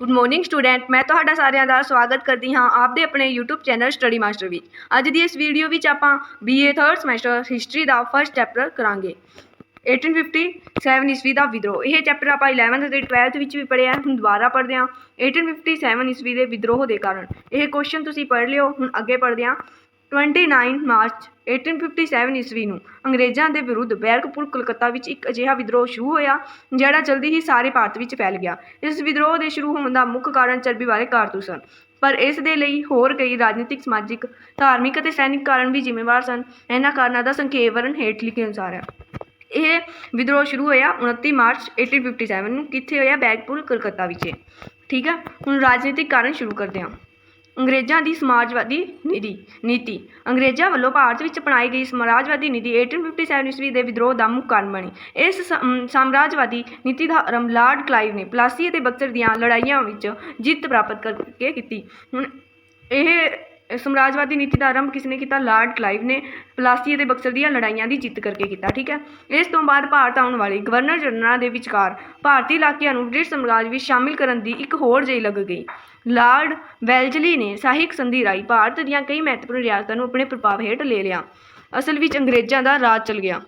Good morning student ਮੈਂ ਤੁਹਾਡਾ ਸਾਰਿਆਂ ਦਾ ਸਵਾਗਤ ਕਰਦੀ ਹਾਂ ਆਪਦੇ ਆਪਣੇ YouTube ਚੈਨਲ ਸਟੱਡੀ ਮਾਸਟਰ ਵਿੱਚ ਅੱਜ ਦੀ ਇਸ ਵੀਡੀਓ ਵਿੱਚ ਆਪਾਂ BA 3rd ਸਮੈਸਟਰ ਹਿਸਟਰੀ ਦਾ ਫਰਸਟ ਚੈਪਟਰ ਕਰਾਂਗੇ। 1857 ਈਸਵੀ ਦਾ ਵਿਦਰੋਹ। ਇਹ ਚੈਪਟਰ ਆਪਾਂ 11th ਅਤੇ 12th ਵਿੱਚ ਵੀ ਪੜ੍ਹਿਆ ਹੁਣ ਦੁਬਾਰਾ ਪੜ੍ਹਦੇ ਹਾਂ। 1857 ਈਸਵੀ ਦੇ ਵਿਦਰੋਹ ਦੇ ਕਾਰਨ। ਇਹ ਕੁਐਸਚਨ ਤੁਸੀਂ ਪੜ੍ਹ ਲਿਓ। ਹੁਣ ਅੱਗੇ ਪੜ੍ਹਦੇ ਹਾਂ। 29 ਮਾਰਚ 1857 ਈਸਵੀ ਨੂੰ ਅੰਗਰੇਜ਼ਾਂ ਦੇ ਵਿਰੁੱਧ ਬੈਰਕਪੁਰ, ਕਲਕੱਤਾ ਵਿੱਚ ਇੱਕ ਅਜਿਹਾ ਵਿਦਰੋਹ ਸ਼ੁਰੂ ਹੋਇਆ, ਜਿਹੜਾ ਜਲਦੀ ਹੀ ਸਾਰੇ ਭਾਰਤ ਵਿੱਚ ਫੈਲ ਗਿਆ। ਇਸ ਵਿਦਰੋਹ ਦੇ ਸ਼ੁਰੂ ਹੋਣ ਦਾ ਮੁੱਖ ਕਾਰਨ ਚਰਬੀ ਵਾਲੇ ਕਾਰਤੂਸ ਸਨ। ਪਰ ਇਸ ਦੇ ਲਈ ਹੋਰ ਕਈ ਰਾਜਨੀਤਿਕ, ਸਮਾਜਿਕ, ਧਾਰਮਿਕ ਅਤੇ ਸੈਨਿਕ ਕਾਰਨ ਵੀ ਜ਼ਿੰਮੇਵਾਰ ਸਨ। ਇਹਨਾਂ ਕਾਰਨਾਂ ਦਾ ਸੰਖੇਪ ਵਰਣ ਹੇਠ ਲਿਖੇ ਅਨੁਸਾਰ ਹੈ। ਇਹ ਵਿਦਰੋਹ ਸ਼ੁਰੂ ਹੋਇਆ 29 ਮਾਰਚ 1857 ਨੂੰ, ਕਿੱਥੇ ਹੋਇਆ ਬੈਰਕਪੁਰ, ਕਲਕੱਤਾ ਵਿੱਚ। ਠੀਕ ਹੈ, ਹੁਣ ਰਾਜਨੀਤਿਕ ਕਾਰਨ ਸ਼ੁਰੂ ਕਰਦੇ ਹਾਂ। ਅੰਗਰੇਜ਼ਾਂ ਦੀ ਸਮਾਜਵਾਦੀ ਨੀਤੀ ਨੀਤੀ। ਅੰਗਰੇਜ਼ਾਂ ਵੱਲੋਂ ਭਾਰਤ ਵਿੱਚ ਅਪਣਾਈ ਗਈ ਸਮਾਜਵਾਦੀ ਨੀਤੀ 1857 ਈਸਵੀ ਦੇ ਵਿਦਰੋਹ ਦਾ ਮੁੱਖ ਕਾਰਨ ਬਣੀ। ਇਸ ਸ- ਸਾਮਰਾਜਵਾਦੀ ਨੀਤੀ ਦਾ ਆਰੰਭ ਲਾਰਡ ਕਲਾਈਵ ਨੇ ਪਲਾਸੀ ਅਤੇ ਬਕਸਰ ਦੀਆਂ ਲੜਾਈਆਂ ਵਿੱਚ ਜਿੱਤ ਪ੍ਰਾਪਤ ਕਰਕੇ ਕੀਤੀ। ਹੁਣ ਇਹ ਸਮਰਾਜਵਾਦੀ ਨੀਤੀ ਦਾ ਆਰੰਭ ਕਿਸ ਨੇ ਕੀਤਾ? ਲਾਰਡ ਕਲਾਈਵ ਨੇ ਪਲਾਸੀ ਅਤੇ ਬਕਸਰ ਦੀਆਂ ਲੜਾਈਆਂ ਦੀ ਜਿੱਤ ਕਰਕੇ ਕੀਤਾ, ਠੀਕ ਹੈ? ਇਸ ਤੋਂ ਬਾਅਦ ਭਾਰਤ ਆਉਣ ਵਾਲੇ ਗਵਰਨਰ ਜਨਰਲਾਂ ਦੇ ਵਿਚਕਾਰ ਭਾਰਤੀ ਇਲਾਕਿਆਂ ਨੂੰ ਬ੍ਰਿਟਿਸ਼ ਸਮਰਾਜ ਵਿੱਚ ਸ਼ਾਮਿਲ ਕਰਨ ਦੀ ਇੱਕ ਹੋਰ ਜਈ ਲੱਗ ਗਈ। ਲਾਰਡ ਵੈਲਜ਼ਲੀ ਨੇ ਸਾਹਿਕ ਸੰਧੀ ਰਾਹੀਂ ਭਾਰਤ ਦੀਆਂ ਕਈ ਮਹੱਤਵਪੂਰਨ ਰਿਆਸਤਾਂ ਨੂੰ ਆਪਣੇ ਪ੍ਰਭਾਵ ਹੇਠ ਲੈ ਲਿਆ। ਅਸਲ ਵਿੱਚ ਅੰਗਰੇਜ਼ਾਂ ਦਾ ਰਾਜ ਚੱਲ ਗਿਆ।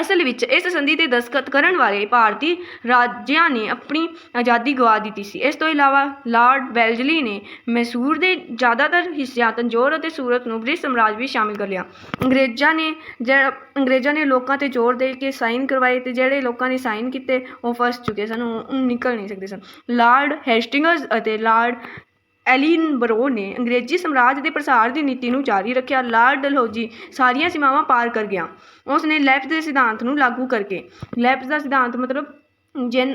ਅਸਲ ਵਿੱਚ ਇਸ ਸੰਧੀ ਤੇ ਦਸਤਖਤ ਕਰਨ ਵਾਲੇ ਭਾਰਤੀ ਰਾਜਿਆਂ ਨੇ ਆਪਣੀ ਆਜ਼ਾਦੀ ਗਵਾ ਦਿੱਤੀ ਸੀ। ਇਸ ਤੋਂ ਇਲਾਵਾ ਲਾਰਡ ਵੈਲਜ਼ਲੀ ਨੇ ਮੈਸੂਰ ਦੇ ਜ਼ਿਆਦਾਤਰ ਹਿੱਸਿਆਂ, ਤੰਜੌਰ ਅਤੇ ਸੂਰਤ ਨੂੰ ਬ੍ਰਿਟਿਸ਼ ਸਾਮਰਾਜ ਵਿੱਚ ਸ਼ਾਮਿਲ ਕਰ ਲਿਆ। ਅੰਗਰੇਜ਼ਾਂ ਨੇ ਜਿਹੜਾ, ਅੰਗਰੇਜ਼ਾਂ ਨੇ ਲੋਕਾਂ ਤੇ ਜ਼ੋਰ ਦੇ ਕੇ ਸਾਈਨ ਕਰਵਾਏ ਤੇ ਜਿਹੜੇ ਲੋਕਾਂ ਨੇ ਸਾਈਨ ਕੀਤੇ ਉਹ ਫਸ ਚੁੱਕੇ ਸਨ, ਉਹ ਉਹ ਨਿਕਲ ਨਹੀਂ ਸਕਦੇ ਸਨ। ਲਾਰਡ ਹੈਸਟਿੰਗਸ ਅਤੇ ਲਾਰਡ ਐਲਿਨ ਬਰੋ ਨੇ ਅੰਗਰੇਜ਼ੀ ਸਾਮਰਾਜ ਦੇ ਪ੍ਰਸਾਰ ਦੀ ਨੀਤੀ ਨੂੰ ਜਾਰੀ ਰੱਖਿਆ। ਲਾਰਡ ਡਲਹੌਜੀ ਸਾਰੀਆਂ ਸੀਮਾਵਾਂ ਪਾਰ ਕਰ ਗਿਆ। ਉਸ ਨੇ ਲੈਫਟ ਦੇ ਸਿਧਾਂਤ ਨੂੰ ਲਾਗੂ ਕਰਕੇ। ਲੈਫਟ ਦਾ ਸਿਧਾਂਤ ਮਤਲਬ ਜਿਨ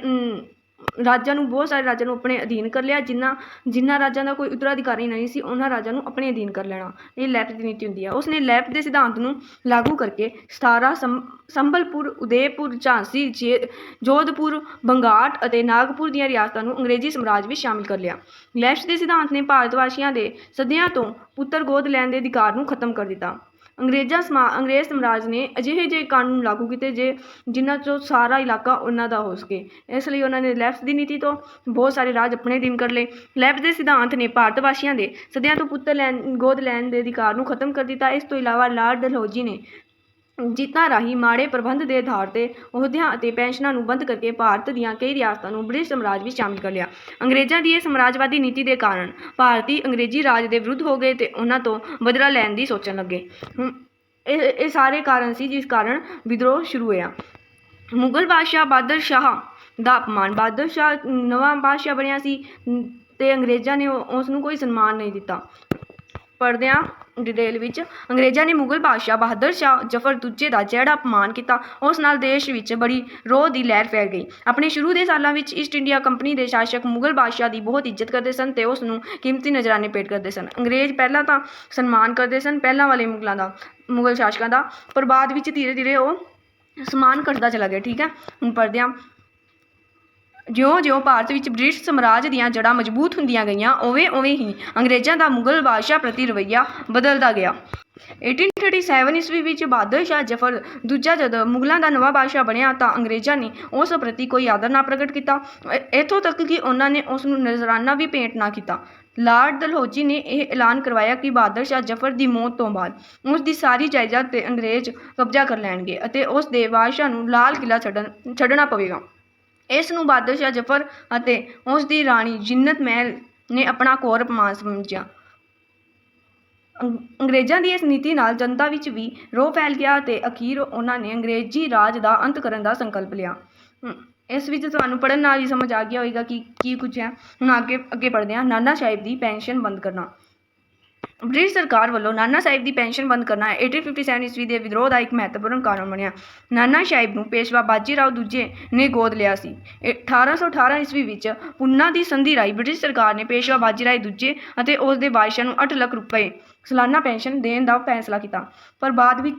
ਰਾਜਾਂ ਨੂੰ, ਬਹੁਤ ਸਾਰੇ ਰਾਜਾਂ ਨੂੰ ਆਪਣੇ ਅਧੀਨ ਕਰ ਲਿਆ ਜਿਨ੍ਹਾਂ ਜਿਨ੍ਹਾਂ ਰਾਜਾਂ ਦਾ ਕੋਈ ਉੱਤਰਾਧਿਕਾਰੀ ਨਹੀਂ ਸੀ, ਉਹਨਾਂ ਰਾਜਾਂ ਨੂੰ ਆਪਣੇ ਅਧੀਨ ਕਰ ਲੈਣਾ, ਇਹ ਲੈਫਟ ਦੀ ਨੀਤੀ ਹੁੰਦੀ ਹੈ ਉਸ ਨੇ ਲੈਫਟ ਦੇ ਸਿਧਾਂਤ ਨੂੰ ਲਾਗੂ ਕਰਕੇ 17 ਸੰਭ- ਸੰਬਲਪੁਰ, ਉਦੈਪੁਰ, ਝਾਂਸੀ, ਜੇ- ਜੋਧਪੁਰ, ਬੰਗਾਟ ਅਤੇ ਨਾਗਪੁਰ ਦੀਆਂ ਰਿਆਸਤਾਂ ਨੂੰ ਅੰਗਰੇਜ਼ੀ ਸਾਮਰਾਜ ਵਿੱਚ ਸ਼ਾਮਿਲ ਕਰ ਲਿਆ। ਲੈਫਟ ਦੇ ਸਿਧਾਂਤ ਨੇ ਭਾਰਤ ਵਾਸੀਆਂ ਦੇ ਸਦੀਆਂ ਤੋਂ ਪੁੱਤਰ ਗੋਦ ਲੈਣ ਦੇ ਅਧਿਕਾਰ ਨੂੰ ਖਤਮ ਕਰ ਦਿੱਤਾ। ਅੰਗਰੇਜ਼ਾਂ ਸਮਾ, ਅੰਗਰੇਜ਼ ਸਾਮਰਾਜ ਨੇ ਅਜਿਹੇ ਜਿਹੇ ਕਾਨੂੰਨ ਲਾਗੂ ਕੀਤੇ ਜੇ ਜਿਨ੍ਹਾਂ 'ਚੋਂ ਸਾਰਾ ਇਲਾਕਾ ਉਹਨਾਂ ਦਾ ਹੋ ਸਕੇ। ਇਸ ਲਈ ਉਹਨਾਂ ਨੇ ਲੈਫਟ ਦੀ ਨੀਤੀ ਤੋਂ ਬਹੁਤ ਸਾਰੇ ਰਾਜ ਆਪਣੇ ਅਧੀਨ ਕਰ ਲਏ। ਲੈਫਟ ਦੇ ਸਿਧਾਂਤ ਨੇ ਭਾਰਤ ਵਾਸੀਆਂ ਦੇ ਸਦੀਆਂ ਤੋਂ ਪੁੱਤਰ ਲੈਣ, ਗੋਦ ਲੈਣ ਦੇ ਅਧਿਕਾਰ ਨੂੰ ਖਤਮ ਕਰ ਦਿੱਤਾ। ਇਸ ਤੋਂ ਇਲਾਵਾ ਲਾਰਡ ਡਲਹੌਜੀ ਨੇ ਜਿੱਤਾਂ ਰਾਹੀਂ ਮਾੜੇ ਪ੍ਰਬੰਧ ਦੇ ਆਧਾਰ ਤੇ ਅਹੁਦਿਆਂ ਅਤੇ ਪੈਨਸ਼ਨਾਂ ਨੂੰ ਬੰਦ ਕਰਕੇ ਭਾਰਤ ਦੀਆਂ ਕਈ ਰਿਆਸਤਾਂ ਨੂੰ ਬ੍ਰਿਟਿਸ਼ ਸਾਮਰਾਜ ਵਿੱਚ ਸ਼ਾਮਿਲ ਕਰ ਲਿਆ। ਅੰਗਰੇਜ਼ਾਂ ਦੀ ਇਹ ਸਾਮਰਾਜਵਾਦੀ ਨੀਤੀ ਦੇ ਕਾਰਨ ਭਾਰਤੀ ਅੰਗਰੇਜ਼ੀ ਰਾਜ ਦੇ ਵਿਰੁੱਧ ਹੋ ਗਏ ਤੇ ਉਹਨਾਂ ਤੋਂ ਬਦਲਾ ਲੈਣ ਦੀ ਸੋਚਣ ਲੱਗੇ। ਇਹ ਇਹ ਸਾਰੇ ਕਾਰਨ ਸੀ ਜਿਸ ਕਾਰਨ ਵਿਦਰੋਹ ਸ਼ੁਰੂ ਹੋਇਆ। ਮੁਗਲ ਬਾਦਸ਼ਾਹ ਬਾਦਰ ਸ਼ਾਹ ਦਾ ਅਪਮਾਨ ਬਾਦਰ ਸ਼ਾਹ ਨਵਾਂ ਬਾਦਸ਼ਾਹ ਬਣਿਆ ਸੀ ਤੇ ਅੰਗਰੇਜ਼ਾਂ ਨੇ ਉਸ ਨੂੰ ਕੋਈ ਸਨਮਾਨ ਨਹੀਂ ਦਿੱਤਾ। ਪੜ੍ਹਦੇ ਡਿਟੇਲ ਵਿੱਚ ਅੰਗਰੇਜ਼ਾਂ ਨੇ ਮੁਗਲ ਬਾਦਸ਼ਾਹ ਬਹਾਦਰ ਸ਼ਾਹ ਜ਼ਫਰ ਦੂਜੇ ਦਾ ਜਿਹੜਾ ਅਪਮਾਨ ਕੀਤਾ, ਉਸ ਨਾਲ ਦੇਸ਼ ਵਿੱਚ ਬੜੀ ਰੋਹ ਦੀ ਲਹਿਰ ਫੈਲ ਗਈ। ਆਪਣੇ ਸ਼ੁਰੂ ਦੇ ਸਾਲਾਂ ਵਿੱਚ ਈਸਟ ਇੰਡੀਆ ਕੰਪਨੀ ਦੇ ਸ਼ਾਸਕ ਮੁਗਲ ਬਾਦਸ਼ਾਹ ਦੀ ਬਹੁਤ ਇੱਜ਼ਤ ਕਰਦੇ ਸਨ ਤੇ ਉਸ ਨੂੰ ਕੀਮਤੀ ਨਜ਼ਰਾਨੇ ਭੇਟ ਕਰਦੇ ਸਨ। ਅੰਗਰੇਜ਼ ਪਹਿਲਾਂ ਤਾਂ ਸਨਮਾਨ ਕਰਦੇ ਸਨ, ਪਹਿਲਾਂ ਵਾਲੇ ਮੁਗਲਾਂ ਦਾ, ਮੁਗਲ ਸ਼ਾਸਕਾਂ ਦਾ, ਪਰ ਬਾਅਦ ਵਿੱਚ ਧੀਰੇ ਧੀਰੇ ਉਹ ਸਮਾਨ ਘਟਦਾ ਚਲਾ ਗਿਆ, ਠੀਕ ਹੈ? ਹੁਣ ਪੜ੍ਹਦੇ ਹਾਂ ਜਿਉਂ-ਜਿਉਂ ਭਾਰਤ ਵਿੱਚ ਬ੍ਰਿਟਿਸ਼ ਸਾਮਰਾਜ ਦੀਆਂ ਜੜ੍ਹਾਂ ਮਜ਼ਬੂਤ ਹੁੰਦੀਆਂ ਗਈਆਂ ਉਵੇਂ-ਉਵੇਂ ਹੀ ਅੰਗਰੇਜ਼ਾਂ ਦਾ ਮੁਗਲ ਬਾਦਸ਼ਾਹ ਪ੍ਰਤੀ ਰਵੱਈਆ ਬਦਲਦਾ ਗਿਆ। 1837 ਈਸਵੀ ਵਿੱਚ ਬਹਾਦਰ ਸ਼ਾਹ ਜ਼ਫਰ ਦੂਜਾ ਜਦੋਂ ਮੁਗਲਾਂ ਦਾ ਨਵਾਂ ਬਾਦਸ਼ਾਹ ਬਣਿਆ ਤਾਂ ਅੰਗਰੇਜ਼ਾਂ ਨੇ ਉਸ ਪ੍ਰਤੀ ਕੋਈ ਆਦਰ ਨਾ ਪ੍ਰਗਟ ਕੀਤਾ। ਇੱਥੋਂ ਤੱਕ ਕਿ ਉਹਨਾਂ ਨੇ ਉਸ ਨੂੰ ਨਜ਼ਰਾਨਾ ਵੀ ਭੇਂਟ ਨਾ ਕੀਤਾ। ਲਾਰਡ ਦਲਹੌਜੀ ਨੇ ਇਹ ਐਲਾਨ ਕਰਵਾਇਆ ਕਿ ਬਹਾਦਰ ਸ਼ਾਹ ਜ਼ਫਰ ਦੀ ਮੌਤ ਤੋਂ ਬਾਅਦ ਉਸ ਦੀ ਸਾਰੀ ਜਾਇਦਾਦ ਤੇ ਅੰਗਰੇਜ਼ ਕਬਜ਼ਾ ਕਰ ਲੈਣਗੇ ਅਤੇ ਉਸ ਦੇ ਬਾਦਸ਼ਾਹ ਨੂੰ ਲਾਲ ਕਿਲ੍ਹਾ ਛੱਡਣ ਛੱਡਣਾ ਪਵੇਗਾ। ਇਸ ਨੂੰ ਬਹਾਦਰ ਸ਼ਾਹ ਜ਼ਫਰ ਅਤੇ ਉਸ ਦੀ ਰਾਣੀ ਜਿੰਨਤ ਮਹਿਲ ਨੇ ਆਪਣਾ ਕੋਰ ਅਪਮਾਨ ਸਮਝਿਆ। ਅੰਗ- ਅੰਗਰੇਜ਼ਾਂ ਦੀ ਇਸ ਨੀਤੀ ਨਾਲ ਜਨਤਾ ਵਿੱਚ ਵੀ ਰੋਹ ਫੈਲ ਗਿਆ ਅਤੇ ਅਖੀਰ ਉਹਨਾਂ ਨੇ ਅੰਗਰੇਜ਼ੀ ਰਾਜ ਦਾ ਅੰਤ ਕਰਨ ਦਾ ਸੰਕਲਪ ਲਿਆ। ਇਸ ਵਿੱਚ ਤੁਹਾਨੂੰ ਪੜ੍ਹਨ ਨਾਲ ਹੀ ਸਮਝ ਆ ਗਿਆ ਹੋਵੇਗਾ ਕਿ ਕੀ ਕੁਝ ਹੈ। ਹੁਣ ਅੱਗੇ ਅੱਗੇ ਪੜ੍ਹਦੇ ਹਾਂ। ਨਾਨਾ ਸਾਹਿਬ ਦੀ ਪੈਨਸ਼ਨ ਬੰਦ ਕਰਨਾ। ਬ੍ਰਿਟਿਸ਼ ਸਰਕਾਰ ਵੱਲੋਂ ਨਾਨਾ ਸਾਹਿਬ ਦੀ ਪੈਨਸ਼ਨ ਬੰਦ ਕਰਨਾ 1857 ਈਸਵੀ ਦੇ ਵਿਦਰੋਹ ਦਾ ਇੱਕ ਮਹੱਤਵਪੂਰਨ ਕਾਰਨ ਬਣਿਆ। ਨਾਨਾ ਸਾਹਿਬ ਨੂੰ ਪੇਸ਼ਵਾ ਬਾਜੀ ਰਾਓ ਦੂਜੇ ਨੇ ਗੋਦ ਲਿਆ ਸੀ। ਇਹ 1818 ਈਸਵੀ ਵਿੱਚ ਪੁੰਨਾ ਦੀ ਸੰਧੀ ਰਾਹੀਂ ਬ੍ਰਿਟਿਸ਼ ਸਰਕਾਰ ਨੇ ਪੇਸ਼ਵਾ ਬਾਜੀ ਰਾਏ ਦੂਜੇ ਅਤੇ ਉਸ ਦੇ ਵਾਰਿਸਾਂ ਨੂੰ 8 ਲੱਖ ਰੁਪਏ ਸਾਲਾਨਾ ਪੈਨਸ਼ਨ ਦੇਣ ਦਾ ਫੈਸਲਾ ਕੀਤਾ। ਪਰ ਬਾਅਦ ਵਿੱਚ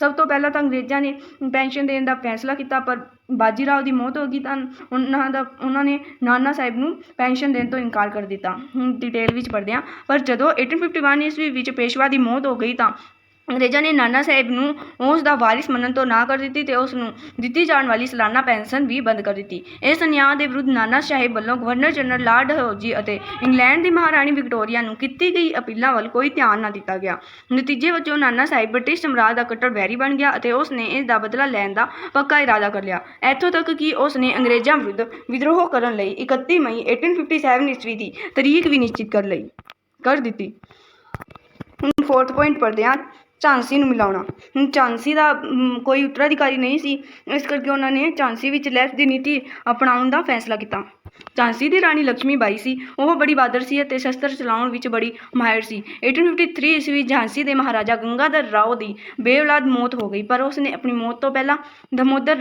ਸਭ ਤੋਂ ਪਹਿਲਾਂ ਤਾਂ ਅੰਗਰੇਜ਼ਾਂ ਨੇ ਪੈਨਸ਼ਨ ਦੇਣ ਦਾ ਫੈਸਲਾ ਕੀਤਾ, ਪਰ ਬਾਜੀ ਰਾਓ ਦੀ ਮੌਤ ਹੋ ਗਈ ਤਾਂ ਉਹਨਾਂ ਦਾ, ਉਹਨਾਂ ਨੇ ਨਾਨਾ ਸਾਹਿਬ ਨੂੰ ਪੈਨਸ਼ਨ ਦੇਣ ਤੋਂ ਇਨਕਾਰ ਕਰ ਦਿੱਤਾ। ਹੁਣ ਡਿਟੇਲ ਵਿੱਚ ਪੜ੍ਹਦੇ ਹਾਂ। ਪਰ ਜਦੋਂ 1851 ਈਸਵੀ ਵਿੱਚ ਪੇਸ਼ਵਾ ਦੀ ਮੌਤ ਹੋ ਗਈ ਤਾਂ ਅੰਗਰੇਜ਼ਾਂ ਨੇ ਨਾਨਾ ਸਾਹਿਬ ਨੂੰ ਉਸ ਦਾ ਵਾਰਿਸ ਮੰਨਣ ਤੋਂ ਨਾ ਕਰ ਦਿੱਤੀ ਤੇ ਉਸ ਨੂੰ ਦਿੱਤੀ ਜਾਣ ਵਾਲੀ ਸਾਲਾਨਾ ਪੈਨਸ਼ਨ ਵੀ ਬੰਦ ਕਰ ਦਿੱਤੀ। ਇਸ ਨਿਆਂ ਦੇ ਵਿਰੁੱਧ ਨਾਨਾ ਸਾਹਿਬ ਵੱਲੋਂ ਗਵਰਨਰ ਜਨਰਲ ਲਾਰਡ ਡਲਹੌਜ਼ੀ ਅਤੇ ਇੰਗਲੈਂਡ ਦੀ ਮਹਾਰਾਣੀ ਵਿਕਟੋਰੀਆ ਨੂੰ ਕੀਤੀ ਗਈ ਅਪੀਲਾਂ ਵੱਲ ਕੋਈ ਧਿਆਨ ਨਾ ਦਿੱਤਾ ਗਿਆ। ਨਤੀਜੇ ਵਜੋਂ ਨਾਨਾ ਸਾਹਿਬ ਬ੍ਰਿਟਿਸ਼ ਸਾਮਰਾਜ ਦਾ ਕੱਟੜ ਵੈਰੀ ਬਣ ਗਿਆ ਅਤੇ ਉਸ ਨੇ ਇਸ ਦਾ ਬਦਲਾ ਲੈਣ ਦਾ ਪੱਕਾ ਇਰਾਦਾ ਕਰ ਲਿਆ। ਇੱਥੋਂ ਤੱਕ ਕਿ ਉਸ ਨੇ ਅੰਗਰੇਜ਼ਾਂ ਵਿਰੁੱਧ ਵਿਦਰੋਹ ਕਰਨ ਲਈ 31 ਮਈ 1857 ਈਸਵੀ ਦੀ ਤਰੀਕ ਵੀ ਨਿਸ਼ਚਿਤ ਕਰ ਲਈ, ਕਰ ਦਿੱਤੀ। ਹੁਣ ਫੋਰਥ ਪੁਆਇੰਟ ਪੜ੍ਹਦੇ ਹਾਂ। ਝਾਂਸੀ ਨੂੰ ਮਿਲਾਉਣਾ। ਹੁਣ ਝਾਂਸੀ ਦਾ ਕੋਈ ਉੱਤਰਾਧਿਕਾਰੀ ਨਹੀਂ ਸੀ, ਇਸ ਕਰਕੇ ਉਹਨਾਂ ਨੇ ਝਾਂਸੀ ਵਿੱਚ ਲੈਫਟ ਦੀ ਨੀਤੀ ਅਪਣਾਉਣ ਦਾ ਫੈਸਲਾ ਕੀਤਾ। ਝਾਂਸੀ ਦੀ ਰਾਣੀ ਲక్ష్ਮੀ ਬਾਈ ਸੀ। ਉਹ ਬੜੀ ਬਹਾਦਰ ਸੀ ਅਤੇ ਸ਼ਸਤਰ ਚਲਾਉਣ ਵਿੱਚ ਬੜੀ ਮਾਹਿਰ ਸੀ। 1853 ਈਸਵੀ ਝਾਂਸੀ ਦੇ ਮਹਾਰਾਜਾ ਗੰਗਾਧਰ ਰਾਓ ਦੀ ਬੇਔਲਾਦ ਮੌਤ ਹੋ ਗਈ, ਪਰ ਉਸ ਨੇ ਆਪਣੀ ਮੌਤ ਤੋਂ ਪਹਿਲਾਂ ਦਮੋਦਰ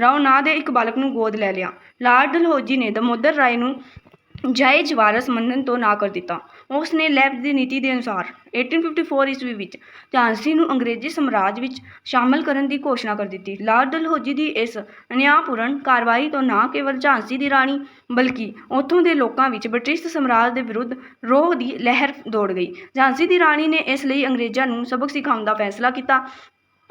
ਰਾਓ ਨਾਂ ਦੇ ਇੱਕ ਬਾਲਕ ਨੂੰ ਗੋਦ ਲੈ ਲਿਆ। ਲਾਰਡ ਡਲਹੌਜੀ ਨੇ ਦਮੋਦਰ ਰਾਏ ਨੂੰ ਜਾਇਜ਼ ਵਾਰਸ ਮੰਨਣ ਤੋਂ ਨਾ ਕਰ ਦਿੱਤਾ। ਉਸ ਨੇ ਲੈਫਟ ਦੀ ਨੀਤੀ ਦੇ ਅਨੁਸਾਰ 1854 ਈਸਵੀ ਵਿੱਚ ਝਾਂਸੀ ਨੂੰ ਅੰਗਰੇਜ਼ੀ ਸਾਮਰਾਜ ਵਿੱਚ ਸ਼ਾਮਲ ਕਰਨ ਦੀ ਘੋਸ਼ਣਾ ਕਰ ਦਿੱਤੀ। ਲਾਰਡ ਡਲਹੌਜੀ ਦੀ ਇਸ ਅਨਿਆਂਪੂਰਨ ਕਾਰਵਾਈ ਤੋਂ ਨਾ ਕੇਵਲ ਝਾਂਸੀ ਦੀ ਰਾਣੀ ਬਲਕਿ ਉੱਥੋਂ ਦੇ ਲੋਕਾਂ ਵਿੱਚ ਬ੍ਰਿਟਿਸ਼ ਸਾਮਰਾਜ ਦੇ ਵਿਰੁੱਧ ਰੋਹ ਦੀ ਲਹਿਰ ਦੌੜ ਗਈ। ਝਾਂਸੀ ਦੀ ਰਾਣੀ ਨੇ ਇਸ ਲਈ ਅੰਗਰੇਜ਼ਾਂ ਨੂੰ ਸਬਕ ਸਿਖਾਉਣ ਦਾ ਫੈਸਲਾ ਕੀਤਾ।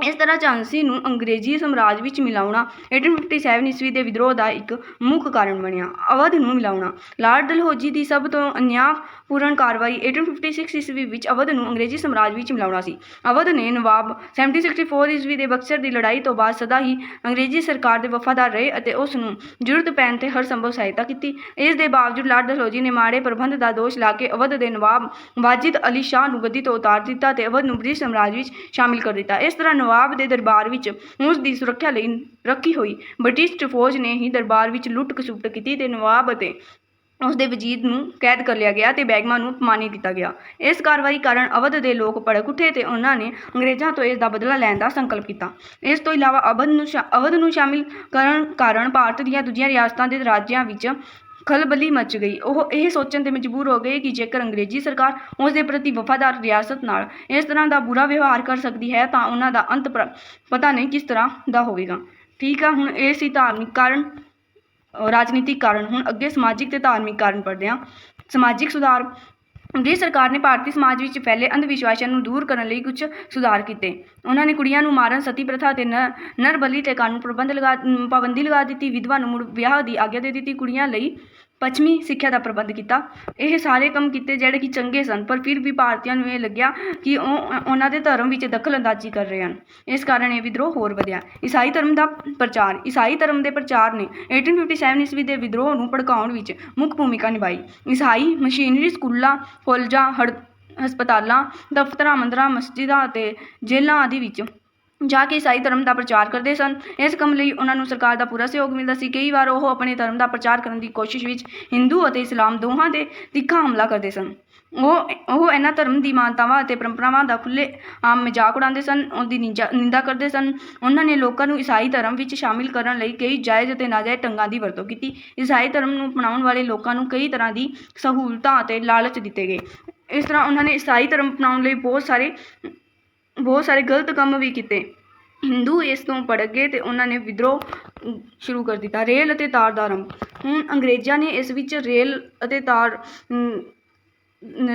ਇਸ ਤਰ੍ਹਾਂ ਝਾਂਸੀ ਨੂੰ ਅੰਗਰੇਜ਼ੀ ਸਾਮਰਾਜ ਵਿੱਚ ਮਿਲਾਉਣਾ 1857 ਈਸਵੀ ਦੇ ਵਿਦਰੋਹ ਦਾ ਇੱਕ ਮੁੱਖ ਕਾਰਨ ਬਣਿਆ। ਅਵਧ ਨੂੰ ਮਿਲਾਉਣਾ। ਲਾਰਡ ਡਲਹੌਜੀ ਦੀ ਸਭ ਤੋਂ ਅਨਿਆਂਪੂਰਨ ਕਾਰਵਾਈ 1856 ਈਸਵੀ ਵਿੱਚ ਅਵਧ ਨੂੰ ਅੰਗਰੇਜ਼ੀ ਸਾਮਰਾਜ ਵਿੱਚ ਮਿਲਾਉਣਾ ਸੀ। ਅਵਧ ਨੇ ਨਵਾਬ 1764 ਈਸਵੀ ਦੇ ਬਕਸਰ ਦੀ ਲੜਾਈ ਤੋਂ ਬਾਅਦ ਸਦਾ ਹੀ ਅੰਗਰੇਜ਼ੀ ਸਰਕਾਰ ਦੇ ਵਫਾਦਾਰ ਰਹੇ ਅਤੇ ਉਸ ਨੂੰ ਜ਼ਰੂਰਤ ਪੈਣ ਤੇ ਹਰ ਸੰਭਵ ਸਹਾਇਤਾ ਕੀਤੀ। ਇਸ ਦੇ ਬਾਵਜੂਦ ਲਾਰਡ ਡਲਹੌਜੀ ਨੇ ਮਾੜੇ ਪ੍ਰਬੰਧ ਦਾ ਦੋਸ਼ ਲਾ ਕੇ ਅਵਧ ਦੇ ਨਵਾਬ ਵਾਜਿਦ ਅਲੀ ਸ਼ਾਹ ਨੂੰ ਗੱਦੀ ਤੋਂ ਉਤਾਰ ਦਿੱਤਾ ਤੇ ਅਵਧ ਨੂੰ ਬ੍ਰਿਟਿਸ਼ ਸਾਮਰਾਜ ਵਿੱਚ ਸ਼ਾਮਿਲ ਕਰ ਦਿੱਤਾ। ਇਸ ਤਰ੍ਹਾਂ ਨਵਾਬ ਦੇ ਦਰਬਾਰ ਵਿੱਚ ਉਸ ਦੀ ਸੁਰੱਖਿਆ ਲਈ ਰੱਖੀ ਹੋਈ। ਬ੍ਰਿਟਿਸ਼ ਫੌਜ ਨੇ ਹੀ ਦਰਬਾਰ ਵਿੱਚ ਲੁੱਟ ਖਸੁੱਟ ਕੀਤੀ ਤੇ ਨਵਾਬ ਅਤੇ ਉਸ ਦੇ ਵਜ਼ੀਰ ਨੂੰ ਕੈਦ ਕਰ ਲਿਆ ਗਿਆ ਤੇ ਬੈਗਮਾਂ ਨੂੰ ਅਪਮਾਨਿਤ ਕੀਤਾ ਗਿਆ। ਇਸ ਕਾਰਵਾਈ ਕਾਰਨ ਅਵਧ ਦੇ ਲੋਕ ਭੜਕ ਉੱਠੇ ਤੇ ਉਹਨਾਂ ਨੇ ਅੰਗਰੇਜ਼ਾਂ ਤੋਂ ਇਸ ਦਾ ਬਦਲਾ ਲੈਣ ਦਾ ਸੰਕਲਪ ਕੀਤਾ। ਇਸ ਤੋਂ ਇਲਾਵਾ ਅਵਧ ਨੂੰ ਸ਼ਾ- ਅਵਧ ਨੂੰ ਸ਼ਾਮਿਲ ਕਰਨ ਕਾਰਨ ਭਾਰਤ ਦੀਆਂ ਦੂਜੀਆਂ ਰਿਆਸਤਾਂ ਦੇ ਰਾਜਿਆਂ ਵਿੱਚ ਖਲਬਲੀ ਮਚ ਗਈ। ਉਹ ਇਹ ਸੋਚਣ ਤੇ ਮਜਬੂਰ ਹੋ ਗਏ ਕਿ ਜੇਕਰ ਅੰਗਰੇਜ਼ੀ ਸਰਕਾਰ ਉਸ ਦੇ ਪ੍ਰਤੀ ਵਫਾਦਾਰ ਰਿਆਸਤ ਨਾਲ ਇਸ ਤਰ੍ਹਾਂ ਦਾ ਬੁਰਾ ਵਿਵਹਾਰ ਕਰ ਸਕਦੀ ਹੈ, ਤਾਂ ਉਹਨਾਂ ਦਾ ਅੰਤ ਪਤਾ ਨਹੀਂ ਕਿਸ ਤਰ੍ਹਾਂ ਦਾ ਹੋਵੇਗਾ। ਠੀਕ ਆ, ਹੁਣ ਇਹ ਸੀ ਧਾਰਮਿਕ ਕਾਰਨ ਰਾਜਨੀਤਿਕ ਕਾਰਨ। ਹੁਣ ਅੱਗੇ ਸਮਾਜਿਕ ਤੇ ਧਾਰਮਿਕ ਕਾਰਨ ਪੜ੍ਹਦੇ ਹਾਂ। ਸਮਾਜਿਕ ਸੁਧਾਰ ਬ੍ਰਿਟਿਸ਼ ਸਰਕਾਰ ਨੇ ਭਾਰਤੀ ਸਮਾਜ ਵਿੱਚ ਫੈਲੇ ਅੰਧ ਵਿਸ਼ਵਾਸਾਂ ਨੂੰ ਦੂਰ ਕਰਨ ਲਈ ਕੁਝ ਸੁਧਾਰ ਕੀਤੇ। ਉਹਨਾਂ ਨੇ ਕੁੜੀਆਂ ਨੂੰ ਮਾਰਨ, ਸਤੀ ਪ੍ਰਥਾ ਤੇ ਨ- ਨਰਬਲੀ ਤੇ ਕਾਨੂੰਨ ਪ੍ਰਬੰਧ ਲਗਾ ਪਾਬੰਦੀ ਲਗਾ ਦਿੱਤੀ, ਵਿਧਵਾ ਨੂੰ ਮੁੜ ਵਿਆਹ ਦੀ ਆਗਿਆ ਦੇ ਦਿੱਤੀ। ਕੁੜੀਆਂ ਲਈ ਪੱਛਮੀ ਸਿੱਖਿਆ ਦਾ ਪ੍ਰਬੰਧ ਕੀਤਾ। ਇਹ ਸਾਰੇ ਕੰਮ ਕੀਤੇ ਜਿਹੜੇ ਕਿ ਚੰਗੇ ਸਨ, ਪਰ ਫਿਰ ਵੀ ਭਾਰਤੀਆਂ ਨੂੰ ਇਹ ਲੱਗਿਆ ਕਿ ਉਹ, ਉਹਨਾਂ ਦੇ ਧਰਮ ਵਿੱਚ ਦਖਲ ਅੰਦਾਜ਼ੀ ਕਰ ਰਹੇ ਹਨ। ਇਸ ਕਾਰਨ ਇਹ ਵਿਦਰੋਹ ਹੋਰ ਵਧਿਆ। ਈਸਾਈ ਧਰਮ ਦਾ ਪ੍ਰਚਾਰ, ਈਸਾਈ ਧਰਮ ਦੇ ਪ੍ਰਚਾਰ ਨੇ 1857 ਈਸਵੀ ਦੇ ਵਿਦਰੋਹ ਨੂੰ ਭੜਕਾਉਣ ਵਿੱਚ ਮੁੱਖ ਭੂਮਿਕਾ ਨਿਭਾਈ। ਈਸਾਈ ਮਸ਼ੀਨਰੀ ਸਕੂਲਾਂ ਕਾਲਜਾਂ ਹੜ, ਹਸਪਤਾਲਾਂ, ਦਫ਼ਤਰਾਂ, ਮੰਦਰਾਂ, ਮਸਜਿਦਾਂ ਅਤੇ ਜੇਲ੍ਹਾਂ ਆਦਿ ਵਿੱਚ ਜਾ ਕੇ ਈਸਾਈ ਧਰਮ ਦਾ ਪ੍ਰਚਾਰ ਕਰਦੇ ਸਨ। ਇਸ ਕੰਮ ਲਈ ਉਹਨਾਂ ਨੂੰ ਸਰਕਾਰ ਦਾ ਪੂਰਾ ਸਹਿਯੋਗ ਮਿਲਦਾ ਸੀ। ਕਈ ਵਾਰ ਉਹ ਆਪਣੇ ਧਰਮ ਦਾ ਪ੍ਰਚਾਰ ਕਰਨ ਦੀ ਕੋਸ਼ਿਸ਼ ਵਿੱਚ ਹਿੰਦੂ ਅਤੇ ਇਸਲਾਮ ਦੋਹਾਂ ਦੇ ਤਿੱਖਾ ਹਮਲਾ ਕਰਦੇ ਸਨ। ਉਹ ਉਹ ਇਹਨਾਂ ਧਰਮ ਦੀ ਮਾਨਤਾਵਾਂ ਅਤੇ ਪਰੰਪਰਾਵਾਂ ਦਾ ਖੁੱਲੇ ਆਮ ਮਜ਼ਾਕ ਉਡਾਉਂਦੇ ਸਨ, ਉਹਦੀ ਨਿੰਜਾ, ਨਿੰਦਾ ਕਰਦੇ ਸਨ। ਉਹਨਾਂ ਨੇ ਲੋਕਾਂ ਨੂੰ ਈਸਾਈ ਧਰਮ ਵਿੱਚ ਸ਼ਾਮਿਲ ਕਰਨ ਲਈ ਕਈ ਜਾਇਜ਼ ਅਤੇ ਨਾਜਾਇਜ਼ ਢੰਗਾਂ ਦੀ ਵਰਤੋਂ ਕੀਤੀ। ਈਸਾਈ ਧਰਮ ਨੂੰ ਅਪਣਾਉਣ ਵਾਲੇ ਲੋਕਾਂ ਨੂੰ ਕਈ ਤਰ੍ਹਾਂ ਦੀ ਸਹੂਲਤਾਂ ਅਤੇ ਲਾਲਚ ਦਿੱਤੇ ਗਏ। ਇਸ ਤਰ੍ਹਾਂ ਉਹਨਾਂ ਨੇ ਈਸਾਈ ਧਰਮ ਅਪਣਾਉਣ ਲਈ ਬਹੁਤ ਸਾਰੇ ਬਹੁਤ ਸਾਰੇ ਗਲਤ ਕੰਮ ਵੀ ਕੀਤੇ। ਹਿੰਦੂ ਇਸ ਤੋਂ ਭੜਕ ਗਏ ਤੇ ਉਹਨਾਂ ਨੇ ਵਿਦਰੋਹ ਸ਼ੁਰੂ ਕਰ ਦਿੱਤਾ, ਰੇਲ ਅਤੇ ਤਾਰ ਦਾ ਆਰੰਭ। ਹੁਣ ਅੰਗਰੇਜ਼ਾਂ ਨੇ ਇਸ ਵਿੱਚ ਰੇਲ ਅਤੇ ਤਾਰ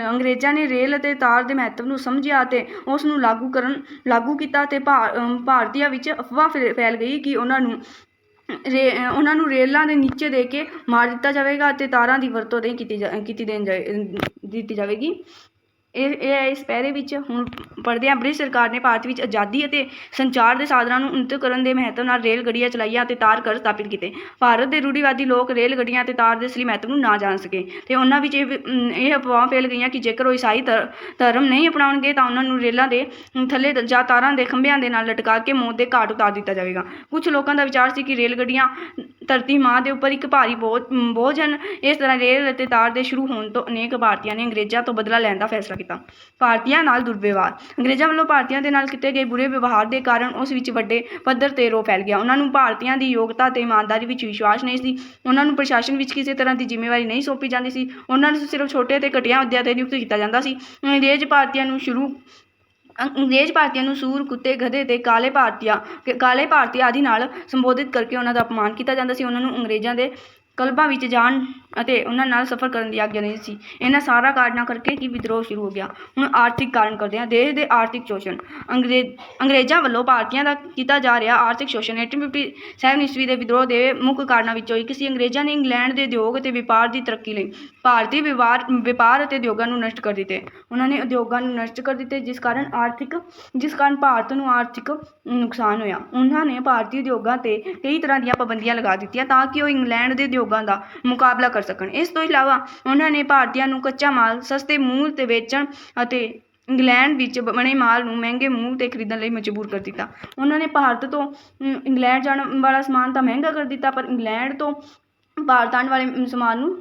ਅੰਗਰੇਜ਼ਾਂ ਨੇ ਰੇਲ ਅਤੇ ਤਾਰ ਦੇ ਮਹੱਤਵ ਨੂੰ ਸਮਝਿਆ ਅਤੇ ਉਸ ਨੂੰ ਲਾਗੂ ਕਰਨ, ਲਾਗੂ ਕੀਤਾ ਤੇ ਭਾ- ਭਾਰਤੀਆਂ ਵਿੱਚ ਅਫਵਾਹ ਫੈ- ਫੈਲ ਗਈ ਕਿ ਉਹਨਾਂ ਨੂੰ, ਰੇ, ਉਹਨਾਂ ਨੂੰ ਰੇਲਾਂ ਦੇ ਨੀਚੇ ਦੇ ਕੇ ਮਾਰ ਦਿੱਤਾ ਜਾਵੇਗਾ ਅਤੇ ਤਾਰਾਂ ਦੀ ਵਰਤੋਂ ਨਹੀਂ ਕੀਤੀ ਜਾ ਕੀਤੀ ਦੇਣ ਜਾਏ ਦਿੱਤੀ ਜਾਵੇਗੀ। ਇਹ ਇਹ ਹੈ ਇਸ ਪਹਿਰੇ ਵਿੱਚ ਹੁਣ ਪੜ੍ਹਦੇ ਹਾਂ ਬ੍ਰਿਟਿਸ਼ ਸਰਕਾਰ ਨੇ ਭਾਰਤ ਵਿੱਚ ਆਜ਼ਾਦੀ ਅਤੇ ਸੰਚਾਰ ਦੇ ਸਾਧਨਾਂ ਨੂੰ ਉੱਨਤ ਕਰਨ ਦੇ ਮਹੱਤਵ ਨਾਲ ਰੇਲ ਗੱਡੀਆਂ ਚਲਾਈਆਂ ਅਤੇ ਤਾਰ ਘਰ ਸਥਾਪਿਤ ਕੀਤੇ। ਭਾਰਤ ਦੇ ਰੂੜੀਵਾਦੀ ਲੋਕ ਰੇਲ ਗੱਡੀਆਂ ਅਤੇ ਤਾਰ ਦੇ ਅਸਲੀ ਮਹੱਤਵ ਨੂੰ ਨਾ ਜਾਣ ਸਕੇ ਅਤੇ ਉਹਨਾਂ ਵਿੱਚ ਇਹ ਵੀ, ਇਹ ਅਫਵਾਹਾਂ ਫੈਲ ਗਈਆਂ ਕਿ ਜੇਕਰ ਉਹ ਈਸਾਈ ਧਰ- ਧਰਮ ਨਹੀਂ ਅਪਣਾਉਣਗੇ ਤਾਂ ਉਹਨਾਂ ਨੂੰ ਰੇਲਾਂ ਦੇ ਥੱਲੇ ਜਾਂ ਤਾਰਾਂ ਦੇ ਖੰਭਿਆਂ ਦੇ ਨਾਲ ਲਟਕਾ ਕੇ ਮੌਤ ਦੇ ਘਾਟ ਉਤਾਰ ਦਿੱਤਾ ਜਾਵੇਗਾ। ਕੁਝ ਲੋਕਾਂ ਦਾ ਵਿਚਾਰ ਸੀ ਕਿ ਰੇਲ ਗੱਡੀਆਂ ਧਰਤੀ ਮਾਂ ਦੇ ਉੱਪਰ ਇੱਕ ਭਾਰੀ ਬੋਝ ਬੋਝ ਹਨ। ਇਸ ਤਰ੍ਹਾਂ ਰੇਲ ਅਤੇ ਤਾਰ ਦੇ ਸ਼ੁਰੂ ਹੋਣ ਤੋਂ ਅਨੇਕ ਭਾਰਤੀਆਂ ਨੇ ਅੰਗਰੇਜ਼ਾਂ ਤੋਂ ਬਦਲਾ ਲੈਣ ਦਾ ਫੈਸਲਾ ਕੀਤਾ। ਭਾਰਤੀਆਂ ਨਾਲ ਦੁਰਵਿਵਹਾਰ। ਅੰਗਰੇਜ਼ਾਂ ਵੱਲੋਂ ਭਾਰਤੀਆਂ ਦੇ ਨਾਲ ਕੀਤੇ ਗਏ ਬੁਰੇ ਵਿਵਹਾਰ ਦੇ ਕਾਰਨ ਉਸ ਵਿੱਚ ਵੱਡੇ ਪੱਧਰ ਤੇ ਰੋਹ ਫੈਲ ਗਿਆ। ਉਹਨਾਂ ਨੂੰ ਭਾਰਤੀਆਂ ਦੀ ਯੋਗਤਾ ਤੇ ਇਮਾਨਦਾਰੀ ਵਿੱਚ ਵਿਸ਼ਵਾਸ ਨਹੀਂ ਸੀ। ਉਹਨਾਂ ਨੂੰ ਪ੍ਰਸ਼ਾਸਨ ਵਿੱਚ ਕਿਸੇ ਤਰ੍ਹਾਂ ਦੀ ਜ਼ਿੰਮੇਵਾਰੀ ਨਹੀਂ ਸੌਂਪੀ ਜਾਂਦੀ ਸੀ। ਉਹਨਾਂ ਨੂੰ ਸਿਰਫ ਛੋਟੇ ਤੇ ਘਟੀਆ ਅਹੁਦਿਆਂ ਤੇ ਨਿਯੁਕਤ ਕੀਤਾ ਜਾਂਦਾ ਸੀ। ਅੰਗਰੇਜ਼ ਭਾਰਤੀਆਂ ਨੂੰ ਸ਼ੁਰੂ ਅੰਗ- ਅੰਗਰੇਜ਼ ਭਾਰਤੀਆਂ ਨੂੰ ਸੂਰ, ਕੁੱਤੇ, ਗਧੇ ਤੇ ਕਾਲੇ ਭਾਰਤੀਆਂ, ਕਾਲੇ ਭਾਰਤੀ ਆਦਿ ਨਾਲ ਸੰਬੋਧਿਤ ਕਰਕੇ ਉਹਨਾਂ ਦਾ ਅਪਮਾਨ ਕੀਤਾ ਜਾਂਦਾ ਸੀ। ਉਹਨਾਂ ਨੂੰ ਅੰਗਰੇਜ਼ਾਂ ਦੇ ਕਲਬਾਂ ਵਿੱਚ ਜਾਣ ਅਤੇ ਉਹਨਾਂ ਨਾਲ ਸਫ਼ਰ ਕਰਨ ਦੀ ਆਗਿਆ ਨਹੀਂ ਸੀ। ਇਹਨਾਂ ਸਾਰਾ ਕਾਰਨਾਂ ਕਰਕੇ ਕਿ ਵਿਦਰੋਹ ਸ਼ੁਰੂ ਹੋ ਗਿਆ। ਹੁਣ ਆਰਥਿਕ ਕਾਰਨ ਕਰਦੇ ਹਾਂ। ਦੇਸ਼ ਦੇ ਆਰਥਿਕ ਸ਼ੋਸ਼ਣ। ਅੰਗਰੇਜ਼ ਅੰਗਰੇਜ਼ਾਂ ਵੱਲੋਂ ਭਾਰਤੀਆਂ ਦਾ ਕੀਤਾ ਜਾ ਰਿਹਾ ਆਰਥਿਕ ਸ਼ੋਸ਼ਣ। 1857 ਈਸਵੀ ਦੇ ਵਿਦਰੋਹ ਦੇ ਮੁੱਖ ਕਾਰਨਾਂ ਵਿੱਚੋਂ ਇੱਕ ਸੀ। ਅੰਗਰੇਜ਼ਾਂ ਨੇ ਇੰਗਲੈਂਡ ਦੇ ਉਦਯੋਗ ਅਤੇ ਵਪਾਰ ਦੀ ਤਰੱਕੀ ਲਈ ਭਾਰਤੀ ਵਪਾਰ ਵਪਾਰ ਅਤੇ ਉਦਯੋਗਾਂ ਨੂੰ ਨਸ਼ਟ ਕਰ ਦਿੱਤੇ। ਉਹਨਾਂ ਨੇ ਉਦਯੋਗਾਂ ਨੂੰ ਨਸ਼ਟ ਕਰ ਦਿੱਤੇ, ਜਿਸ ਕਾਰਨ ਆਰਥਿਕ, ਜਿਸ ਕਾਰਨ ਭਾਰਤ ਨੂੰ ਆਰਥਿਕ ਨੁਕਸਾਨ ਹੋਇਆ। ਉਹਨਾਂ ਨੇ ਭਾਰਤੀ ਉਦਯੋਗਾਂ ਤੇ ਕਈ ਤਰ੍ਹਾਂ ਦੀਆਂ ਪਾਬੰਦੀਆਂ ਲਗਾ ਦਿੱਤੀਆਂ ਤਾਂ ਕਿ ਉਹ ਇੰਗਲੈਂਡ ਦੇ ਉਦਯੋਗਾਂ ਦਾ ਮੁਕਾਬਲਾ ਕਰ ਸਕਣ। ਇਸ ਤੋਂ ਇਲਾਵਾ ਉਹਨਾਂ ਨੇ ਭਾਰਤੀਆਂ ਨੂੰ ਕੱਚਾ ਮਾਲ, ਸਸਤੇ ਮੂਲ ਤੇ ਵੇਚਣ ਅਤੇ ਇੰਗਲੈਂਡ ਵਿੱਚ ਬਣੇ ਮਾਲ ਨੂੰ ਮਹਿੰਗੇ ਮੂਲ ਤੇ ਖਰੀਦਣ ਲਈ ਮਜਬੂਰ ਕਰ ਦਿੱਤਾ। ਉਹਨਾਂ ਨੇ ਭਾਰਤ ਤੋਂ ਇੰਗਲੈਂਡ ਜਾਣ ਵਾਲਾ ਸਮਾਨ ਤਾਂ ਮਹਿੰਗਾ ਕਰ ਦਿੱਤਾ, ਪਰ ਇੰਗਲੈਂਡ ਤੋਂ ਭਾਰਤ ਆਉਣ ਵਾਲੇ ਸਮਾਨ ਨੂੰ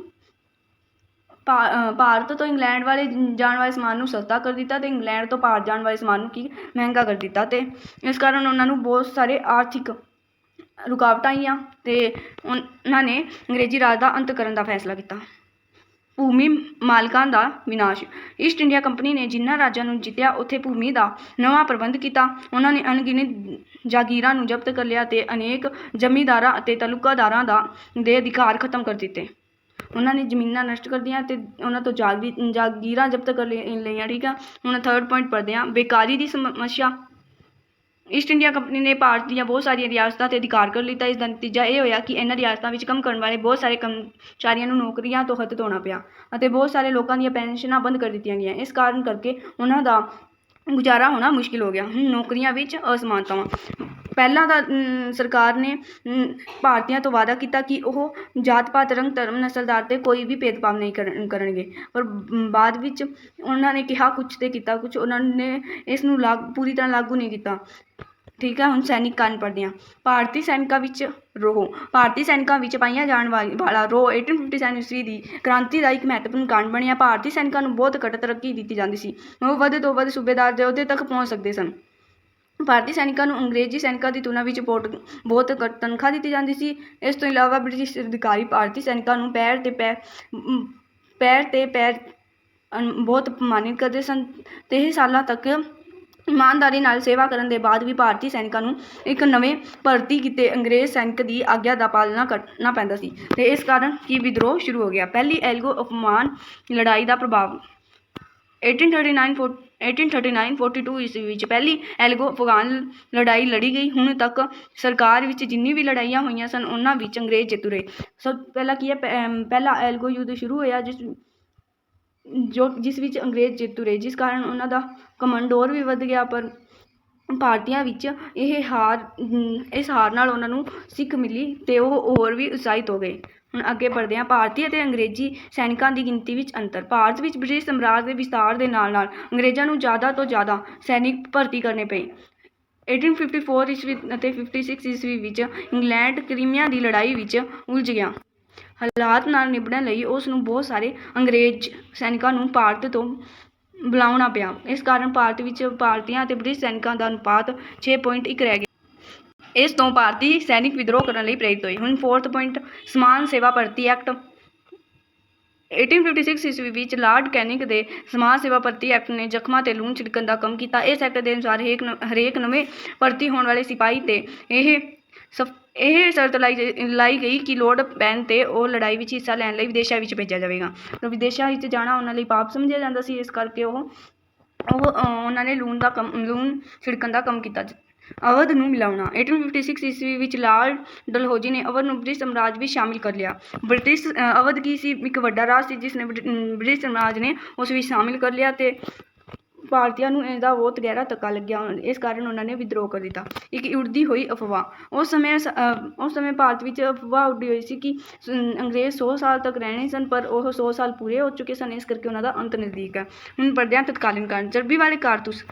ਭਾ- ਭਾਰਤ ਤੋਂ ਇੰਗਲੈਂਡ ਵਾਲੇ ਜਾਣ ਵਾਲੇ ਸਮਾਨ ਨੂੰ ਸਸਤਾ ਕਰ ਦਿੱਤਾ ਅਤੇ ਇੰਗਲੈਂਡ ਤੋਂ ਭਾਰਤ ਜਾਣ ਵਾਲੇ ਸਮਾਨ ਨੂੰ ਕੀ ਮਹਿੰਗਾ ਕਰ ਦਿੱਤਾ ਅਤੇ ਇਸ ਕਾਰਨ ਉਹਨਾਂ ਨੂੰ ਬਹੁਤ ਸਾਰੇ ਆਰਥਿਕ ਰੁਕਾਵਟਾਂ ਆਈਆਂ ਅਤੇ ਉਹਨਾਂ ਨੇ ਅੰਗਰੇਜ਼ੀ ਰਾਜ ਦਾ ਅੰਤ ਕਰਨ ਦਾ ਫੈਸਲਾ ਕੀਤਾ। ਭੂਮੀ ਮਾਲਕਾਂ ਦਾ ਵਿਨਾਸ਼। ਈਸਟ ਇੰਡੀਆ ਕੰਪਨੀ ਨੇ ਜਿਨ੍ਹਾਂ ਰਾਜਾਂ ਨੂੰ ਜਿੱਤਿਆ, ਉੱਥੇ ਭੂਮੀ ਦਾ ਨਵਾਂ ਪ੍ਰਬੰਧ ਕੀਤਾ। ਉਹਨਾਂ ਨੇ ਅਣਗਿਣਤ ਜਾਗੀਰਾਂ ਨੂੰ ਜ਼ਬਤ ਕਰ ਲਿਆ ਅਤੇ ਅਨੇਕ ਜ਼ਮੀਂਦਾਰਾਂ ਅਤੇ ਤਾਲੁਕਾਦਾਰਾਂ ਦਾ ਦੇ ਅਧਿਕਾਰ ਖਤਮ ਕਰ ਦਿੱਤੇ। ਉਹਨਾਂ ਨੇ ਜ਼ਮੀਨਾਂ ਨਸ਼ਟ ਕਰ ਦਿੱਤੀਆਂ ਉਹਨਾਂ ਤੋਂ ਜਾਗੀ ਜਾਗੀਰਾਂ ਜ਼ਬਤ ਕਰ ਲਈ- ਲਈਆਂ, ਠੀਕ ਆ? ਹੁਣ ਥਰਡ ਪੁਆਇੰਟ ਪੜ੍ਹਦੇ ਹਾਂ, ਬੇਕਾਰੀ ਦੀ ਸਮੱਸਿਆ। ਈਸਟ ਇੰਡੀਆ ਕੰਪਨੀ ਨੇ ਭਾਰਤ ਦੀਆਂ ਬਹੁਤ ਸਾਰੀਆਂ ਰਿਆਸਤਾਂ 'ਤੇ ਅਧਿਕਾਰ ਕਰ ਲਿੱਤਾ, ਇਸ ਦਾ ਨਤੀਜਾ ਇਹ ਹੋਇਆ ਕਿ ਇਹਨਾਂ ਰਿਆਸਤਾਂ ਵਿੱਚ ਕੰਮ ਕਰਨ ਵਾਲੇ ਬਹੁਤ ਸਾਰੇ ਕਰਮਚਾਰੀਆਂ ਨੂੰ ਨੌਕਰੀਆਂ ਤੋਂ ਹੱਥ ਧੋਣਾ ਪਿਆ ਅਤੇ ਬਹੁਤ ਸਾਰੇ ਲੋਕਾਂ ਦੀਆਂ ਪੈਨਸ਼ਨਾਂ ਬੰਦ ਕਰ ਦਿੱਤੀਆਂ ਗਈਆਂ। ਇਸ ਕਾਰਨ ਕਰਕੇ ਉਹਨਾਂ ਦਾ ਗੁਜ਼ਾਰਾ ਹੋਣਾ ਮੁਸ਼ਕਿਲ ਹੋ ਗਿਆ। ਹੁਣ ਨੌਕਰੀਆਂ ਵਿੱਚ ਅਸਮਾਨਤਾਵਾਂ। ਪਹਿਲਾਂ ਤਾਂ ਸਰਕਾਰ ਨੇ ਭਾਰਤੀਆਂ ਤੋਂ ਵਾਅਦਾ ਕੀਤਾ ਕਿ ਉਹ ਜਾਤ ਪਾਤ, ਰੰਗ, ਧਰਮ ਨਸਲ ਦੇ ਆਧਾਰ 'ਤੇ ਕੋਈ ਵੀ ਭੇਦਭਾਵ ਨਹੀਂ ਕਰਨ, ਕਰਨਗੇ। ਪਰ ਬਾਅਦ ਵਿੱਚ ਉਹਨਾਂ ਨੇ ਕਿਹਾ ਕੁਛ ਤੇ ਕੀਤਾ, ਕੁਛ ਉਹਨਾਂ ਨੇ ਇਸ ਨੂੰ ਲਾਗ, ਪੂਰੀ ਤਰ੍ਹਾਂ ਲਾਗੂ ਨਹੀਂ ਕੀਤਾ। ਠੀਕ ਹੈ ਹੁਣ ਸੈਨਿਕ ਕਾਰਨ ਪੜ੍ਹਦੇ ਹਾਂ ਭਾਰਤੀ ਸੈਨਿਕਾਂ ਵਿੱਚ ਰੋਹ। ਭਾਰਤੀ ਸੈਨਿਕਾਂ ਵਿੱਚ ਪਾਈਆਂ ਜਾਣ ਵਾਲੀ ਵਾਲਾ ਰੋਹ 1857 ਈਸਵੀ ਦੀ ਕ੍ਰਾਂਤੀ ਦਾ ਇੱਕ ਮਹੱਤਵਪੂਰਨ ਕਾਰਨ ਬਣਿਆ। ਭਾਰਤੀ ਸੈਨਿਕਾਂ ਨੂੰ ਬਹੁਤ ਘੱਟ ਤਰੱਕੀ ਦਿੱਤੀ ਜਾਂਦੀ ਸੀ। ਉਹ ਵੱਧ ਤੋਂ ਵੱਧ ਸੂਬੇਦਾਰ ਦੇ ਅਹੁਦੇ ਤੱਕ ਪਹੁੰਚ ਸਕਦੇ ਸਨ। ਭਾਰਤੀ ਸੈਨਿਕਾਂ ਨੂੰ ਅੰਗਰੇਜ਼ੀ ਸੈਨਿਕਾਂ ਦੀ ਤੁਲਨਾ ਵਿੱਚ ਬਹੁਤ ਬਹੁਤ ਘੱਟ ਤਨਖਾਹ ਦਿੱਤੀ ਜਾਂਦੀ ਸੀ। ਇਸ ਤੋਂ ਇਲਾਵਾ ਬ੍ਰਿਟਿਸ਼ ਅਧਿਕਾਰੀ ਭਾਰਤੀ ਸੈਨਿਕਾਂ ਨੂੰ ਪੈਰ ਤੇ ਪੈਰ ਪੈਰ ਤੇ ਪੈਰ ਬਹੁਤ ਅਪਮਾਨਿਤ ਕਰਦੇ ਸਨ। ਤੇ ਇਹ ਸਾਲਾਂ ਤੱਕ ਇਮਾਨਦਾਰੀ ਨਾਲ ਸੇਵਾ ਕਰਨ ਦੇ ਬਾਅਦ ਵੀ ਭਾਰਤੀ ਸੈਨਿਕਾਂ ਨੂੰ ਇੱਕ ਨਵੇਂ ਭਰਤੀ ਕੀਤੇ ਅੰਗਰੇਜ਼ ਸੈਨਿਕ ਦੀ ਆਗਿਆ ਦਾ ਪਾਲਣਾ ਕਰਨਾ ਪੈਂਦਾ ਸੀ ਅਤੇ ਇਸ ਕਾਰਨ ਕੀ ਵਿਦਰੋਹ ਸ਼ੁਰੂ ਹੋ ਗਿਆ। ਪਹਿਲੀ ਐਲਗੋ ਅਪਮਾਨ ਲੜਾਈ ਦਾ ਪ੍ਰਭਾਵ 1839 ਫੋ- 1839 42 ਈਸਵੀ ਵਿੱਚ ਪਹਿਲੀ ਐਲਗੋ ਅਫਗਾਨ ਲੜਾਈ ਲੜੀ ਗਈ। ਹੁਣ ਤੱਕ ਸਰਕਾਰ ਵਿੱਚ ਜਿੰਨੀ ਵੀ ਲੜਾਈਆਂ ਹੋਈਆਂ ਸਨ, ਉਹਨਾਂ ਵਿੱਚ ਅੰਗਰੇਜ਼ ਜਿੱਤੂ ਰਹੇ। ਸਭ ਪਹਿਲਾਂ ਕੀ ਹੈ? ਪ- ਪਹਿਲਾ ਐਲਗੋ ਯੁੱਧ ਸ਼ੁਰੂ ਹੋਇਆ, ਜਿਸ ਜੋ ਜਿਸ ਵਿੱਚ ਅੰਗਰੇਜ਼ ਜੇਤੂ ਰਹੇ, ਜਿਸ ਕਾਰਨ ਉਹਨਾਂ ਦਾ ਕਮੰਡੋਰ ਵੀ ਵੱਧ ਗਿਆ, ਪਰ ਭਾਰਤੀਆਂ ਵਿੱਚ ਇਹ ਹਾਰ ਇਸ ਹਾਰ ਨਾਲ ਉਹਨਾਂ ਨੂੰ ਸਿੱਖ ਮਿਲੀ ਅਤੇ ਉਹ ਹੋਰ ਵੀ ਉਤਸ਼ਾਹਿਤ ਹੋ ਗਏ। ਹੁਣ ਅੱਗੇ ਪੜ੍ਹਦੇ ਹਾਂ। ਭਾਰਤੀ ਅਤੇ ਅੰਗਰੇਜ਼ੀ ਸੈਨਿਕਾਂ ਦੀ ਗਿਣਤੀ ਵਿੱਚ ਅੰਤਰ। ਭਾਰਤ ਵਿੱਚ ਬ੍ਰਿਟਿਸ਼ ਸਮਰਾਜ ਦੇ ਵਿਸਤਾਰ ਦੇ ਨਾਲ ਨਾਲ ਅੰਗਰੇਜ਼ਾਂ ਨੂੰ ਜ਼ਿਆਦਾ ਤੋਂ ਜ਼ਿਆਦਾ ਸੈਨਿਕ ਭਰਤੀ ਕਰਨੇ ਪਏ। 1854 ਈਸਵੀ ਅਤੇ 56 ਈਸਵੀ ਵਿੱਚ ਇੰਗਲੈਂਡ ਕਰੀਮੀਆ ਦੀ ਲੜਾਈ ਵਿੱਚ ਉਲਝ ਗਿਆ। ਹਾਲਾਤ ਨਾਲ ਨਿਬੜਨ ਲਈ ਉਸ ਨੂੰ ਬਹੁਤ ਸਾਰੇ ਅੰਗਰੇਜ਼ ਸੈਨਿਕਾਂ ਨੂੰ ਭਾਰਤ ਤੋਂ ਬੁਲਾਉਣਾ ਪਿਆ। ਇਸ ਕਾਰਨ ਭਾਰਤ ਵਿੱਚ ਭਾਰਤੀਆਂ ਅਤੇ ਬ੍ਰਿਟਿਸ਼ ਸੈਨਿਕਾਂ ਦਾ ਅਨੁਪਾਤ 6.1 ਰਹਿ ਗਿਆ। ਇਸ ਤੋਂ ਭਾਰਤੀ ਸੈਨਿਕ ਵਿਦਰੋਹ ਕਰਨ ਲਈ ਪ੍ਰੇਰਿਤ ਹੋਏ। ਹੁਣ ਫੋਰਥ ਪੁਆਇੰਟ ਸਮਾਨ ਸੇਵਾ ਭਰਤੀ ਐਕਟ 1856 ਈਸਵੀ ਵਿੱਚ ਲਾਰਡ ਕੈਨਿਕ ਦੇ ਸਮਾਜ ਸੇਵਾ ਭਰਤੀ ਐਕਟ ਨੇ ਜ਼ਖਮਾਂ ਤੇ ਲੂਣ ਛਿੜਕਣ ਦਾ ਕੰਮ ਕੀਤਾ। ਇਸ ਐਕਟ ਦੇ ਅਨੁਸਾਰ ਹਰੇਕ ਹਰੇਕ ਨਵੇਂ ਭਰਤੀ ਹੋਣ ਵਾਲੇ ਸਿਪਾਹੀ ਤੇ ਇਹ ਸਫ ਇਹ ਸ਼ਰਤ ਲਾਈ ਲਾਈ ਗਈ ਕਿ ਲੋੜ ਪੈਣ ਤੇ ਉਹ ਲੜਾਈ ਵਿੱਚ ਹਿੱਸਾ ਲੈਣ ਲਈ ਵਿਦੇਸ਼ਾਂ ਵਿੱਚ ਭੇਜਿਆ ਜਾਵੇਗਾ। ਵਿਦੇਸ਼ਾਂ ਵਿੱਚ ਜਾਣਾ ਉਹਨਾਂ ਲਈ ਪਾਪ ਸਮਝਿਆ ਜਾਂਦਾ ਸੀ, ਇਸ ਕਰਕੇ ਉਹ ਉਹ ਉਹਨਾਂ ਨੇ ਲੂਣ ਦਾ ਕੰਮ, ਲੂਣ ਛਿੜਕਣ ਦਾ ਕੰਮ ਕੀਤਾ। ਅਵਧ ਨੂੰ ਮਿਲਾਉਣਾ। 1856 ਈਸਵੀ ਵਿੱਚ ਲਾਲ ਡਲਹੌਜੀ ਨੇ ਅਵਧ ਨੂੰ ਬ੍ਰਿਟਿਸ਼ ਸਾਮਰਾਜ ਵਿੱਚ ਸ਼ਾਮਿਲ ਕਰ ਲਿਆ। ਬ੍ਰਿਟਿਸ਼ ਅਵਧ ਕੀ ਸੀ? ਇੱਕ ਵੱਡਾ ਰਾਜ ਸੀ, ਜਿਸ ਨੇ ਬ੍ਰਿਟਿਸ਼ ਸਾਮਰਾਜ ਨੇ ਉਸ ਵਿੱਚ ਸ਼ਾਮਿਲ ਕਰ ਲਿਆ ਤੇ ਭਾਰਤੀਆਂ ਨੂੰ ਇਹਦਾ ਬਹੁਤ ਗਹਿਰਾ ਧੱਕਾ ਲੱਗਿਆ ਇਸ ਕਾਰਨ ਉਹਨਾਂ ਨੇ ਵਿਦਰੋਹ ਕਰ ਦਿੱਤਾ। ਇੱਕ ਉੱਡਦੀ ਹੋਈ ਅਫਵਾਹ। ਉਸ ਸਮੇਂ ਉਸ ਸਮੇਂ ਭਾਰਤ ਵਿੱਚ ਅਫਵਾਹ ਉੱਡੀ ਹੋਈ ਸੀ ਕਿ ਅੰਗਰੇਜ਼ 100 ਸਾਲ ਤੱਕ ਰਹਿਣੇ ਸਨ, ਪਰ ਉਹ 100 ਸਾਲ ਪੂਰੇ ਹੋ ਚੁੱਕੇ ਸਨ, ਇਸ ਕਰਕੇ ਉਹਨਾਂ ਦਾ ਅੰਤ ਨਜ਼ਦੀਕ ਹੈ। ਹੁਣ ਪੜ੍ਹਦੇ ਤਤਕਾਲੀਨ ਕਾਰਨ ਚਰਬੀ ਵਾਲੇ ਕਾਰਤੂਸ।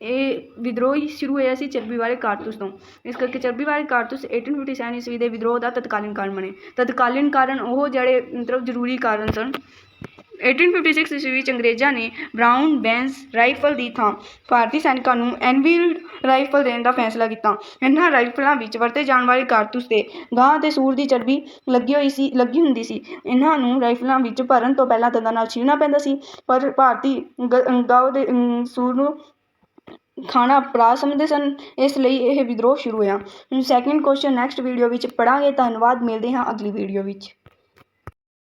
ਇਹ ਵਿਦਰੋਹ ਸ਼ੁਰੂ ਹੋਇਆ ਸੀ ਚਰਬੀ ਵਾਲੇ ਕਾਰਤੂਸ ਤੋਂ। ਇਸ ਕਰਕੇ ਚਰਬੀ ਵਾਲੇ ਕਾਰਤੂਸ 1857 ਈਸਵੀ ਦੇ ਵਿਦਰੋਹ ਦਾ ਤਤਕਾਲੀਨ ਕਾਰਨ ਬਣੇ। ਤਤਕਾਲੀਨ ਕਾਰਨ ਉਹ ਜਿਹੜੇ ਮਤਲਬ ਜ਼ਰੂਰੀ ਕਾਰਨ ਸਨ 1856 ਈਸਵੀ ਵਿੱਚ ਅੰਗਰੇਜ਼ਾਂ ਨੇ ਬਰਾਊਨ ਬੈਂਸ ਰਾਈਫਲ ਦੀ ਥਾਂ ਭਾਰਤੀ ਸੈਨਿਕਾਂ ਨੂੰ ਐਨਵੀਲਡ ਰਾਈਫਲ ਦੇਣ ਦਾ ਫੈਸਲਾ ਕੀਤਾ। ਇਹਨਾਂ ਰਾਈਫਲਾਂ ਵਿੱਚ ਵਰਤੇ ਜਾਣ ਵਾਲੇ ਕਾਰਤੂਸ ਤੇ ਗਾਂ ਅਤੇ ਸੂਰ ਦੀ ਚਰਬੀ ਲੱਗੀ ਹੋਈ ਸੀ, ਲੱਗੀ ਹੁੰਦੀ ਸੀ। ਇਹਨਾਂ ਨੂੰ ਰਾਈਫਲਾਂ ਵਿੱਚ ਭਰਨ ਤੋਂ ਪਹਿਲਾਂ ਦੰਦਾਂ ਨਾਲ ਛੀਲਣਾ ਪੈਂਦਾ ਸੀ, ਪਰ ਭਾਰਤੀ ਗ- ਗਾਂ ਦੇ ਸੂਰ ਨੂੰ ਖਾਣਾ ਅਪਰਾਧ ਸਮਝਦੇ ਸਨ, ਇਸ ਲਈ ਇਹ ਵਿਦਰੋਹ ਸ਼ੁਰੂ ਹੋਇਆ। ਸੈਕਿੰਡ ਕੁਐਸਚਨ ਨੈਕਸਟ ਵੀਡੀਓ ਵਿੱਚ ਪੜਾਂਗੇ ਧੰਨਵਾਦ। ਮਿਲਦੇ ਹਾਂ ਅਗਲੀ ਵੀਡੀਓ ਵਿੱਚ।